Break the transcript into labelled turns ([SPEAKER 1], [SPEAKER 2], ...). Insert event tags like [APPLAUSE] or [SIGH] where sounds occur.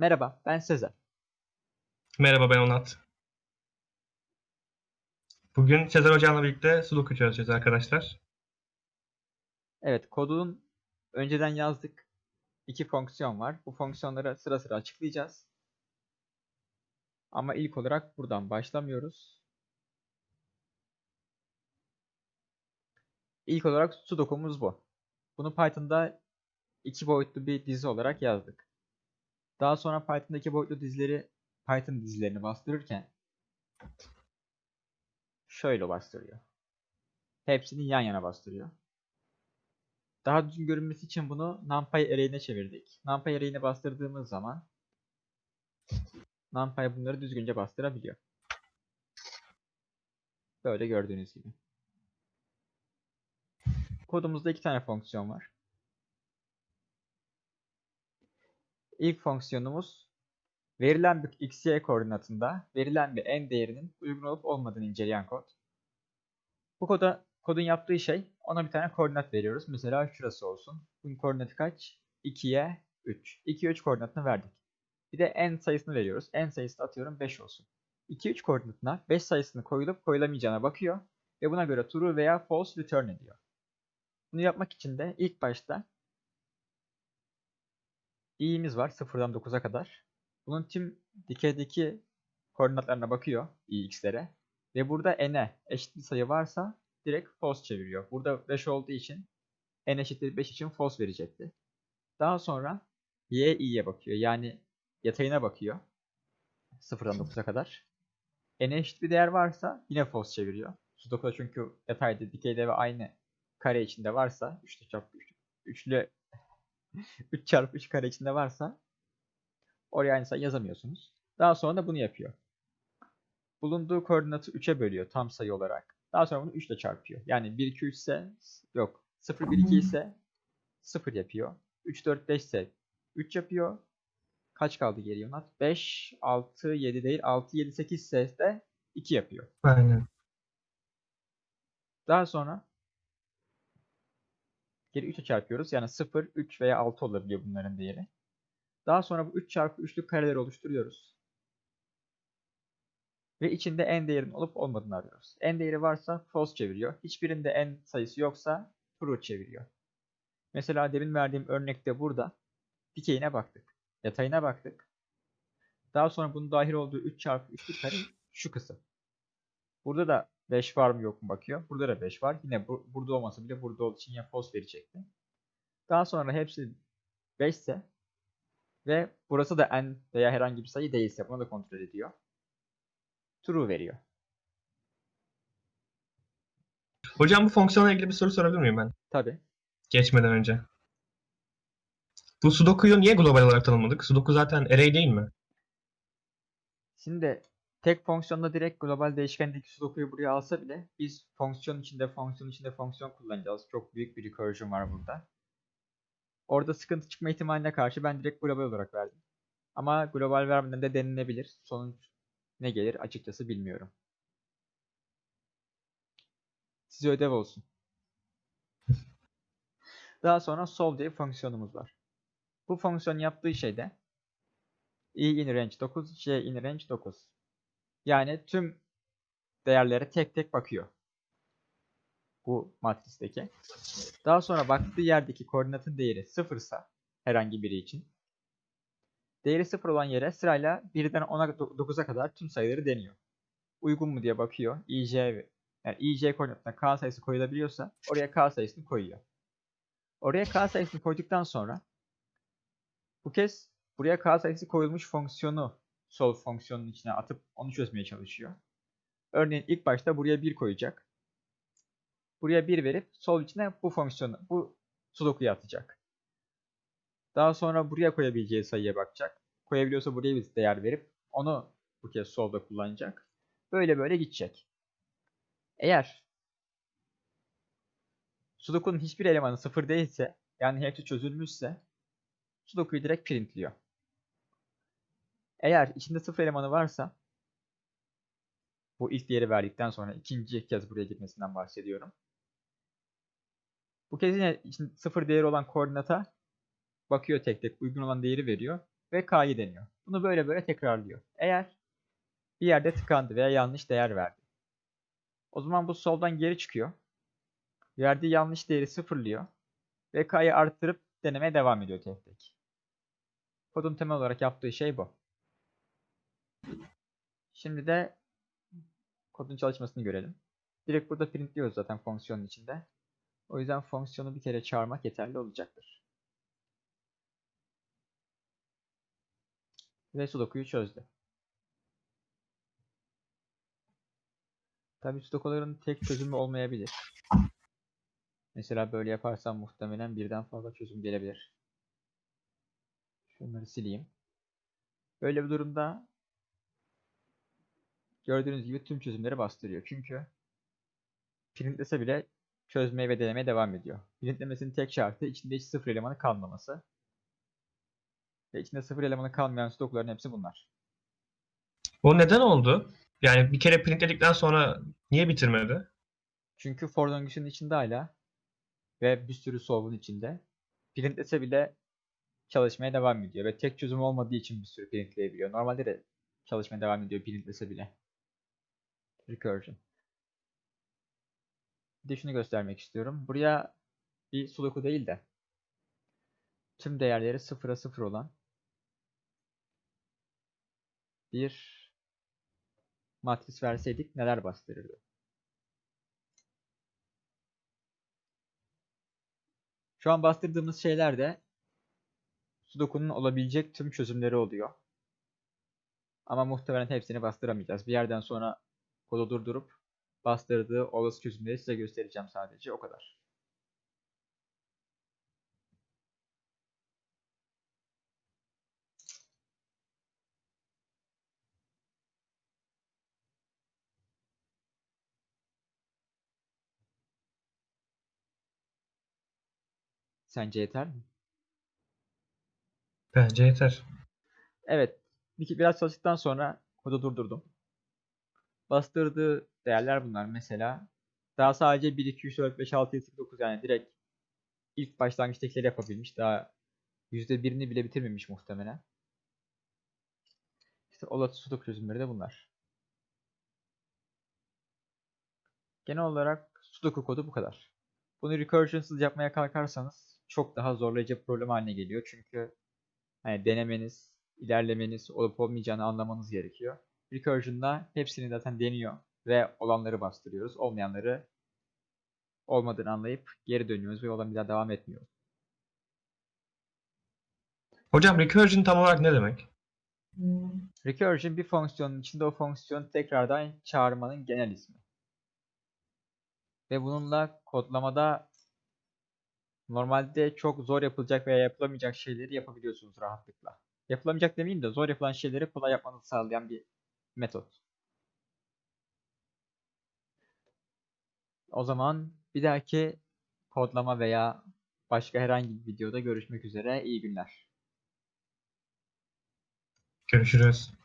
[SPEAKER 1] Merhaba, ben Sezer.
[SPEAKER 2] Merhaba ben Onat. Bugün Sezer Hocam'la birlikte Sudoku çözeceğiz arkadaşlar.
[SPEAKER 1] Evet, kodun önceden yazdık. İki fonksiyon var. Bu fonksiyonları sıra sıra açıklayacağız. Ama ilk olarak buradan başlamıyoruz. İlk olarak Sudoku'muz bu. Bunu Python'da iki boyutlu bir dizi olarak yazdık. Daha sonra Python'da iki boyutlu dizileri Python dizilerini bastırırken şöyle bastırıyor. Hepsini yan yana bastırıyor. Daha düzgün görünmesi için bunu NumPy array'ine çevirdik. NumPy array'ine bastırdığımız zaman NumPy bunları düzgünce bastırabiliyor. Böyle gördüğünüz gibi. Kodumuzda iki tane fonksiyon var. İlk fonksiyonumuz verilen bir x, y koordinatında verilen bir n değerinin uygun olup olmadığını inceleyen kod. Bu koda kodun yaptığı şey ona bir tane koordinat veriyoruz. Mesela şurası olsun. Bunun koordinatı kaç? 2'ye 3. 2'ye 3 koordinatını verdik. Bir de n sayısını veriyoruz. n sayısı atıyorum 5 olsun. 2 3 koordinatına 5 sayısını koyulup koyulamayacağına bakıyor ve buna göre true veya false return ediyor. Bunu yapmak için de ilk başta i'miz var 0'dan 9'a kadar. Bunun tüm dikeydeki koordinatlarına bakıyor i'x'lere ve burada n'e eşit bir sayı varsa direkt false çeviriyor. Burada 5 olduğu için n eşittir 5 için false verecekti. Daha sonra y i'ye bakıyor. Yani yatayına bakıyor. 0'dan 9'a kadar. n'e eşit bir değer varsa yine false çeviriyor. Sudoku'da çünkü yatayda, dikeyde ve aynı kare içinde varsa 3 çarpı 3 üçlü [LAUGHS] 3 çarpı 3 kare içinde varsa oraya aynı sayı yazamıyorsunuz. Daha sonra da bunu yapıyor. Bulunduğu koordinatı 3'e bölüyor tam sayı olarak. Daha sonra bunu 3 ile çarpıyor. Yani 1, 2, 3 ise yok. 0, 1, 2 ise 0 yapıyor. 3, 4, 5 ise 3 yapıyor. Kaç kaldı geriye Onat? 5, 6, 7 değil. 6, 7, 8 ise de 2 yapıyor.
[SPEAKER 2] Aynen.
[SPEAKER 1] Daha sonra geri 3'e çarpıyoruz. Yani 0, 3 veya 6 olabiliyor bunların değeri. Daha sonra bu 3 çarpı 3'lük kareleri oluşturuyoruz. Ve içinde n değerinin olup olmadığını arıyoruz. n değeri varsa false çeviriyor. Hiçbirinde n sayısı yoksa true çeviriyor. Mesela demin verdiğim örnekte burada dikeyine baktık. Yatayına baktık. Daha sonra bunun dahil olduğu 3 çarpı 3'lük kare şu kısım. Burada da 5 var mı yok mu bakıyor. Burada da 5 var. Yine bu, burada olmasa bile burada olduğu için yine false verecekti. Daha sonra hepsi 5 ise ve burası da n veya herhangi bir sayı değilse bunu da kontrol ediyor. True veriyor.
[SPEAKER 2] Hocam bu fonksiyonla ilgili bir soru sorabilir miyim ben?
[SPEAKER 1] Tabi.
[SPEAKER 2] Geçmeden önce. Bu Sudoku'yu niye global olarak tanımladık? Sudoku zaten array değil mi?
[SPEAKER 1] Şimdi tek fonksiyonda direkt global değişkendeki sudoku'yu buraya alsa bile biz fonksiyon içinde fonksiyon içinde fonksiyon kullanacağız. Çok büyük bir recursion var burada. Orada sıkıntı çıkma ihtimaline karşı ben direkt global olarak verdim. Ama global vermeden de denilebilir. Sonuç ne gelir açıkçası bilmiyorum. Size ödev olsun. [LAUGHS] Daha sonra solve diye bir fonksiyonumuz var. Bu fonksiyon yaptığı şey de i in range 9, j in range 9. Yani tüm değerlere tek tek bakıyor. Bu matristeki. Daha sonra baktığı yerdeki koordinatın değeri 0 ise herhangi biri için değeri 0 olan yere sırayla 1'den 10'a 9'a kadar tüm sayıları deniyor. Uygun mu diye bakıyor. IJ yani IJ koordinatına K sayısı koyulabiliyorsa oraya K sayısını koyuyor. Oraya K sayısını koyduktan sonra bu kez buraya K sayısı koyulmuş fonksiyonu solve fonksiyonunun içine atıp onu çözmeye çalışıyor. Örneğin ilk başta buraya 1 koyacak. Buraya 1 verip solve içine bu fonksiyonu, bu sudoku'yu atacak. Daha sonra buraya koyabileceği sayıya bakacak. Koyabiliyorsa buraya bir değer verip onu bu kez solve'da kullanacak. Böyle böyle gidecek. Eğer Sudoku'nun hiçbir elemanı sıfır değilse yani hepsi çözülmüşse Sudoku'yu direkt printliyor. Eğer içinde sıfır elemanı varsa bu ilk değeri verdikten sonra ikinci kez buraya gitmesinden bahsediyorum. Bu kez yine sıfır değeri olan koordinata bakıyor tek tek uygun olan değeri veriyor. ve k'yı deniyor. Bunu böyle böyle tekrarlıyor. Eğer bir yerde tıkandı veya yanlış değer verdi. O zaman bu soldan geri çıkıyor. Verdiği yanlış değeri sıfırlıyor. Ve k'yı arttırıp denemeye devam ediyor tek tek. Kodun temel olarak yaptığı şey bu. Şimdi de kodun çalışmasını görelim. Direkt burada printliyoruz zaten fonksiyonun içinde. O yüzden fonksiyonu bir kere çağırmak yeterli olacaktır. Ve sudoku'yu çözdü. Tabii sudokuların tek çözümü olmayabilir. Mesela böyle yaparsam muhtemelen birden fazla çözüm gelebilir. Şunları sileyim. Böyle bir durumda gördüğünüz gibi tüm çözümleri bastırıyor. Çünkü printlese bile çözmeye ve denemeye devam ediyor. Printlemesinin tek şartı içinde hiç sıfır elemanı kalmaması. Ve içinde sıfır elemanı kalmayan stokların hepsi bunlar.
[SPEAKER 2] O neden oldu? Yani bir kere printledikten sonra niye bitirmedi?
[SPEAKER 1] Çünkü for döngüsünün içinde hala ve bir sürü solve'un içinde printlese bile çalışmaya devam ediyor ve tek çözüm olmadığı için bir sürü printleyebiliyor. Normalde de çalışmaya devam ediyor printlese bile. Recursion. Bir de şunu göstermek istiyorum. Buraya bir sudoku değil de tüm değerleri sıfıra sıfır olan bir matris verseydik neler bastırırdı? Şu an bastırdığımız şeyler de Sudoku'nun olabilecek tüm çözümleri oluyor. Ama muhtemelen hepsini bastıramayacağız. Bir yerden sonra kodu durdurup bastırdığı olası çözümleri size göstereceğim sadece. O kadar. Sence yeter mi?
[SPEAKER 2] Bence yeter.
[SPEAKER 1] Evet. Bir- Biraz çalıştıktan sonra kodu durdurdum. Bastırdığı değerler bunlar. Mesela daha sadece 1, 2, 3, 4, 5, 6, 7, 8, 9 yani direkt ilk başlangıçtakileri yapabilmiş. Daha %1'ini bile bitirmemiş muhtemelen. İşte olası sudoku çözümleri de bunlar. Genel olarak sudoku kodu bu kadar. Bunu recursionsız yapmaya kalkarsanız çok daha zorlayıcı bir problem haline geliyor. Çünkü hani denemeniz, ilerlemeniz olup olmayacağını anlamanız gerekiyor. Recursion'da hepsini zaten deniyor ve olanları bastırıyoruz. Olmayanları olmadığını anlayıp geri dönüyoruz ve yola bir daha devam etmiyoruz.
[SPEAKER 2] Hocam recursion tam olarak ne demek?
[SPEAKER 1] Recursion bir fonksiyonun içinde o fonksiyonu tekrardan çağırmanın genel ismi. Ve bununla kodlamada normalde çok zor yapılacak veya yapılamayacak şeyleri yapabiliyorsunuz rahatlıkla. Yapılamayacak demeyeyim de zor yapılan şeyleri kolay yapmanızı sağlayan bir metot. O zaman bir dahaki kodlama veya başka herhangi bir videoda görüşmek üzere. İyi günler.
[SPEAKER 2] Görüşürüz.